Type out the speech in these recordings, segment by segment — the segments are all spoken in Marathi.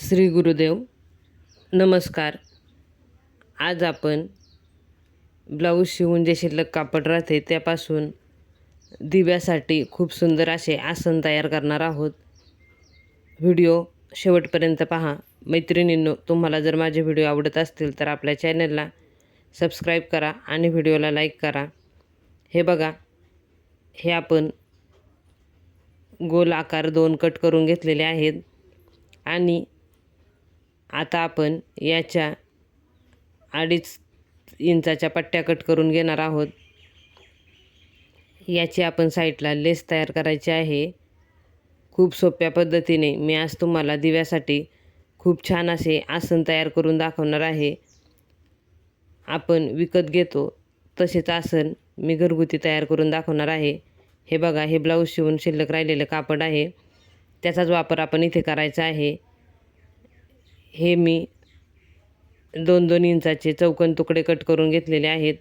श्री गुरुदेव नमस्कार. आज आपण ब्लाऊज शिवून जे शिल्लक कापड राहते त्यापासून दिव्यासाठी खूप सुंदर असे आसन तयार करणार आहोत. व्हिडिओ शेवटपर्यंत पहा. मैत्रिणींनो तुम्हाला जर माझे व्हिडिओ आवडत असतील तर आपल्या चॅनलला सबस्क्राईब करा आणि व्हिडिओला लाईक करा. हे बघा हे आपण गोल आकार दोन कट करून घेतलेले आहेत आणि आता आपण याच्या अडीच इंचाच्या पट्ट्या कट करून घेणार आहोत. याची आपण साईडला लेस तयार करायची आहे. खूप सोप्या पद्धतीने मी आज तुम्हाला दिव्यासाठी खूप छान असे आसन तयार करून दाखवणार आहे. आपण विकत घेतो तसेच आसन मी घरगुती तयार करून दाखवणार आहे. हे बघा हे ब्लाऊज शिवून शिल्लक राहिलेलं कापड आहे. त्याचाच वापर आपण इथे करायचा आहे. हे मी दोन दोन इंचाचे चौकन तुकडे कट करून घेतलेले आहेत.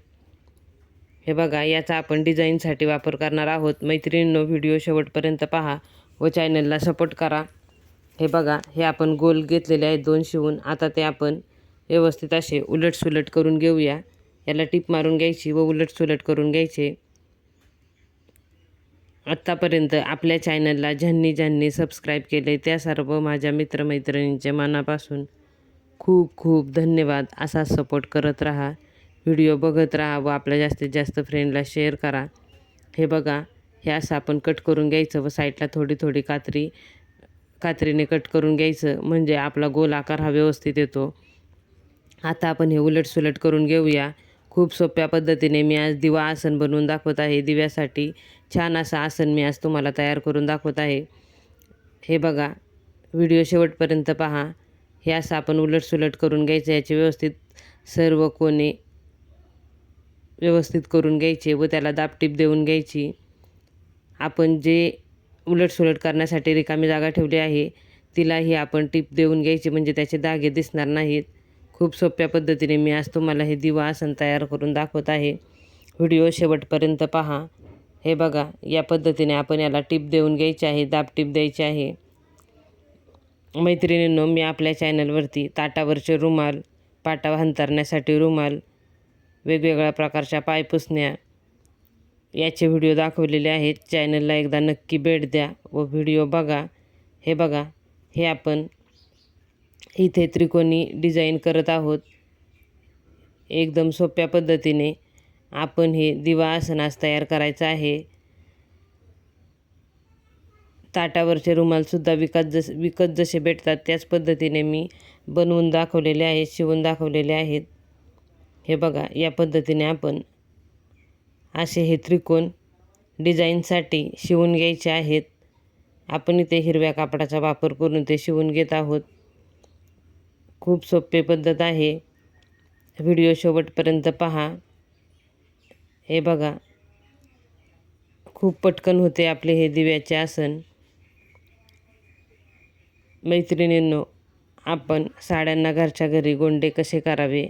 हे बघा याचा आपण डिझाईनसाठी वापर करणार आहोत. मैत्रिणींनो व्हिडिओ शेवटपर्यंत पहा व चॅनलला सपोर्ट करा. हे बघा हे आपण गोल घेतलेले आहेत दोन शिवून. आता ते आपण व्यवस्थित असे उलटसुलट करून घेऊया. याला टीप मारून घ्यायची व उलटसुलट करून घ्यायचे. आत्तापर्यंत आपल्या चॅनलला ज्यांनी ज्यांनी सबस्क्राईब केले त्या सर्व माझ्या मित्रमैत्रिणींचे मनापासून खूप खूप धन्यवाद. असा सपोर्ट करत राहा. व्हिडिओ बघत राहा व आपल्या जास्तीत जास्त फ्रेंडला शेअर करा. हे बघा हे असं आपण कट करून घ्यायचं व साईडला थोडी थोडी कात्री कात्रीने कट करून घ्यायचं म्हणजे आपला गोल आकार हा व्यवस्थित येतो. आता आपण हे उलटसुलट करून घेऊया. खूप सोप्या पद्धतीने मी आज दिवा आसन बनवून दाखवत आहे. दिव्यासाठी छान असं आसन मी आज तुम्हाला तयार करून दाखवत आहे. हे बघा व्हिडिओ शेवटपर्यंत पहा. हे असं आपण उलटसुलट करून घ्यायचं याचे व्यवस्थित सर्व कोणे व्यवस्थित करून घ्यायचे व त्याला दाबटीप देऊन घ्यायची. आपण जे उलटसुलट करण्यासाठी रिकामी जागा ठेवली आहे तिलाही आपण टीप देऊन घ्यायची म्हणजे त्याचे धागे दिसणार नाहीत. खूप सोप्या पद्धतीने मी आज तुम्हाला हे दिवा आसन तयार करून दाखवत आहे. व्हिडिओ शेवटपर्यंत पहा. हे बघा या पद्धतीने आपण याला टीप देऊन घ्यायची आहे दाब टीप द्यायची आहे. मैत्रिणींनो मी आपल्या चॅनलवरती ताटावरचे रुमाल पाटा हंतरण्यासाठी रुमाल वेगवेगळ्या प्रकारच्या पायपुसण्या याचे व्हिडिओ दाखवलेले आहेत. चॅनलला एकदा नक्की भेट द्या व व्हिडिओ बघा. हे बघा हे आपण इथे त्रिकोणी डिझाईन करत आहोत. एकदम सोप्या पद्धतीने आपण हे दिवा आसनास तयार करायचं आहे. ताटावरचे रुमालसुद्धा विकत जस विकत जसे भेटतात त्याच पद्धतीने मी बनवून दाखवलेले आहेत शिवून दाखवलेले आहेत. हे बघा या पद्धतीने आपण असे हे त्रिकोण डिझाईनसाठी शिवून घ्यायचे आहेत. आपण इथे हिरव्या कापडाचा वापर करून ते शिवून घेत आहोत. खूप सोपे पद्धत आहे. व्हिडिओ शेवटपर्यंत पहा. हे बघा. खूप पटकन होते आपले हे दिव्याचे आसन. मैत्रिणींनो आपण साड्यांना घरच्या घरी गोंडे कसे करावे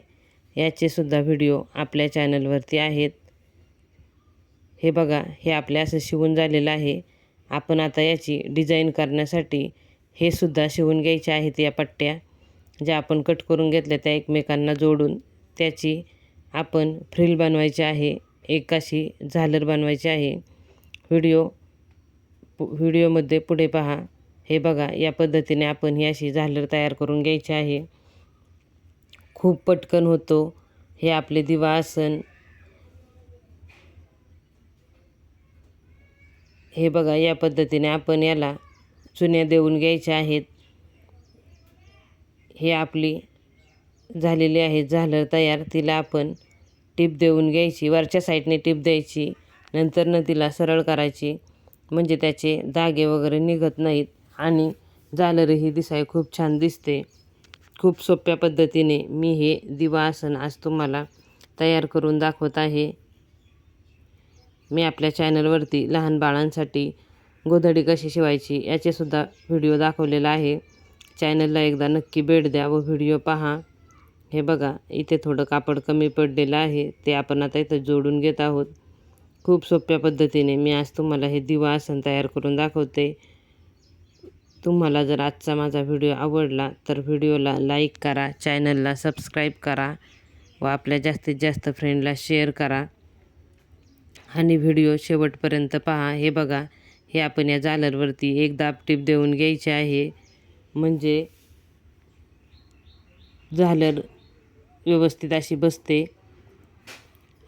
याचेसुद्धा व्हिडिओ आपल्या चॅनलवरती आहेत. हे बघा हे आपले असं शिवून झालेलं आहे. आपण आता याची डिझाईन करण्यासाठी हे सुद्धा शिवून घ्यायचे आहेत या पट्ट्या. ज्या आपण कट करून घेतल्या त्या एकमेकांना जोडून त्याची आपण फ्रिल बनवायची आहे एक अशी झालर बनवायची आहे. व्हिडिओ व्हिडिओमध्ये पुढे पहा. हे बघा या पद्धतीने आपण ही अशी झालर तयार करून घ्यायची आहे. खूप पटकन होतो. हे आपले दिवा आसन. हे बघा या पद्धतीने आपण याला चुन्या देऊन घ्यायच्या आहेत. हे आपली झालेली आहे झालर तयार तिला आपण टीप देऊन घ्यायची. वरच्या साईडने टीप द्यायची नंतरनं तिला सरळ करायची. म्हणजे त्याचे धागे वगैरे निघत नाहीत आणि झालरही दिसाय खूप छान दिसते. खूप सोप्या पद्धतीने मी हे दिवा आसन आज तुम्हाला तयार करून दाखवत आहे. मी आपल्या चॅनलवरती लहान बाळांसाठी गोधडी कशी शिवायची याचेसुद्धा व्हिडिओ दाखवलेला आहे. चॅनलला एकदा नक्की भेट द्या व व्हिडिओ पहा. हे बघा इथे थोडं कापड कमी पडलेलं आहे. ते आपण आता इथं जोडून घेत आहोत. खूप सोप्या पद्धतीने मी आज तुम्हाला हे दिवा आसन तयार करून दाखवते. तुम्हाला जर आजचा माझा व्हिडिओ आवडला तर व्हिडिओला लाईक करा चॅनलला सबस्क्राईब करा व आपल्या जास्तीत जास्त फ्रेंडला शेअर करा. आणि व्हिडिओ शेवटपर्यंत पहा. हे बघा हे आपण या जालरवरती एक दाब टीप देऊन घ्यायचे आहे. म्हणजे झालर व्यवस्थित अशी बसते.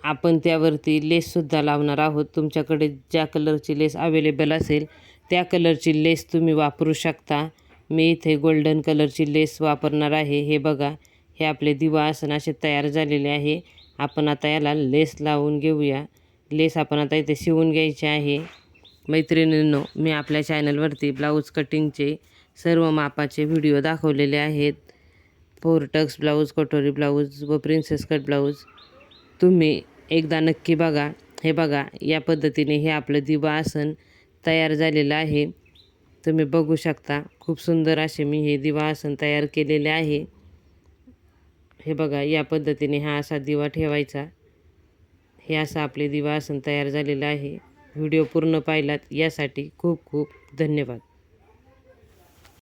आपण त्यावरती लेससुद्धा लावणार आहोत. तुमच्याकडे ज्या कलरची लेस अवेलेबल असेल त्या कलरची लेस तुम्ही वापरू शकता. मी इथे गोल्डन कलरची लेस वापरणार आहे. हे बघा हे आपले दिवा आसन असे तयार झालेले आहे. आपण आता याला लेस लावून घेऊया. लेस आपण आता इथे शिवून घ्यायचे आहे. मैत्रिणींनो मी आपल्या चॅनलवरती ब्लाऊज कटिंगचे सर्व मापाचे व्हिडिओ दाखवलेले आहेत. फोर टक्स ब्लाऊज कटोरी ब्लाऊज व प्रिन्सेस कट ब्लाऊज. तुम्ही एकदा नक्की बघा. हे बघा या पद्धतीने हे आपलं दिवा आसन तयार झालेलं आहे. तुम्ही बघू शकता खूप सुंदर असे मी हे दिवा आसन तयार केलेले आहे. हे बघा या पद्धतीने हा असा दिवा ठेवायचा. हे असं आपले दिवा आसन तयार झालेलं आहे. व्हिडिओ पूर्ण पाहिलात यासाठी खूप खूप धन्यवाद.